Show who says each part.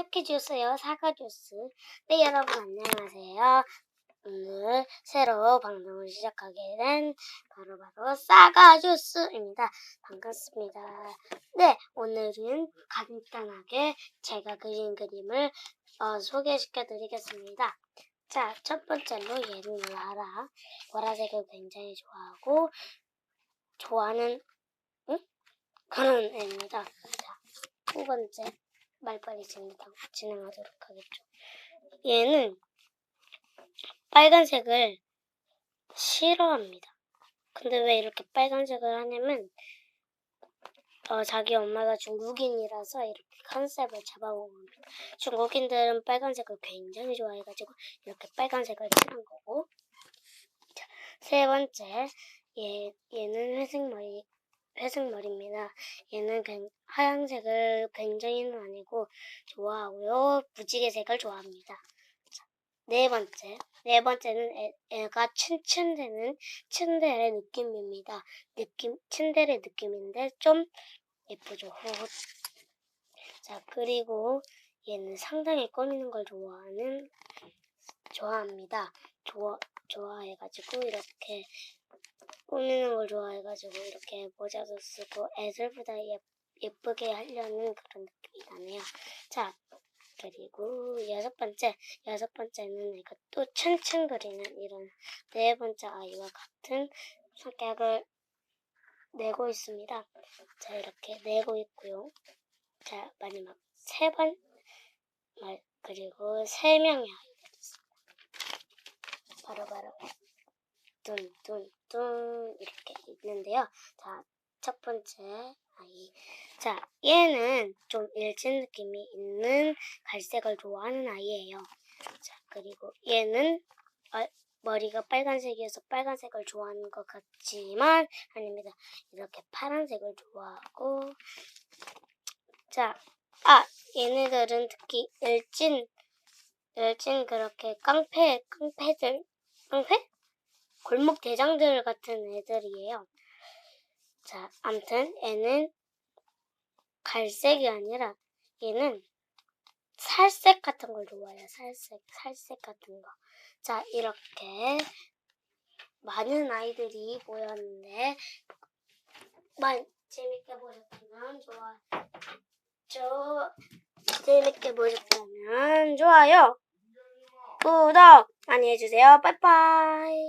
Speaker 1: 이렇게 주세요. 사과 주스. 네, 여러분 안녕하세요. 오늘 새로 방송을 시작하게 된 바로 바로 사과 주스입니다. 반갑습니다. 네, 오늘은 간단하게 제가 그린 그림을 어, 소개시켜 드리겠습니다. 자, 첫 번째로 얘는 라라. 보라색을 굉장히 좋아하고 좋아하는 응? 그런 애입니다. 자, 두 번째 말 빨리 진행하- 진행하도록 하겠죠. 얘는 빨간색을 싫어합니다. 근데 왜 이렇게 빨간색을 하냐면 어, 자기 엄마가 중국인이라서 이렇게 컨셉을 겁니다. 중국인들은 빨간색을 굉장히 좋아해가지고 이렇게 빨간색을 칠한 거고 자, 세 번째 얘, 얘는 회색 머리 회색 머리입니다. 얘는 굉- 하얀색을 굉장히는 아니고 좋아하고요. 무지개색을 좋아합니다. 자, 네 번째. 네 번째는 애, 애가 춘춘대는 춘대의 느낌입니다. 느낌, 춘대의 느낌인데 좀 예쁘죠. 자, 그리고 얘는 상당히 꾸미는 걸 좋아하는, 좋아합니다. 좋아, 좋아해가지고 이렇게 꾸미는 걸 좋아해가지고 이렇게 모자도 쓰고 애들보다 예, 예쁘게 하려는 그런 느낌이 나네요. 자, 그리고 여섯 번째, 여섯 번째는 이거 또 층층 그리는 이런 네 번째 아이와 같은 성격을 내고 있습니다. 자, 이렇게 내고 있고요. 자, 마지막 세 번, 말, 그리고 세 명의 아이들이 있습니다. 바로바로 뚠뚠 뚠 이렇게 있는데요. 자, 첫 번째 아이. 자, 얘는 좀 일진 느낌이 있는 갈색을 좋아하는 아이예요. 자, 그리고 얘는 어, 머리가 빨간색이어서 빨간색을 좋아하는 것 같지만 아닙니다. 이렇게 파란색을 좋아하고 자, 아, 얘네들은 특히 일진 일진 그렇게 깡패 깡패들 깡패? 골목 대장들 같은 애들이에요. 자, 암튼 얘는 갈색이 아니라 얘는 살색 같은 걸 좋아해요. 살색, 살색 같은 거. 자, 이렇게 많은 아이들이 모였는데 만 재밌게 보셨다면 좋아. 저 재밌게 보셨다면 좋아요. 구독 많이 해주세요. 빠이빠이.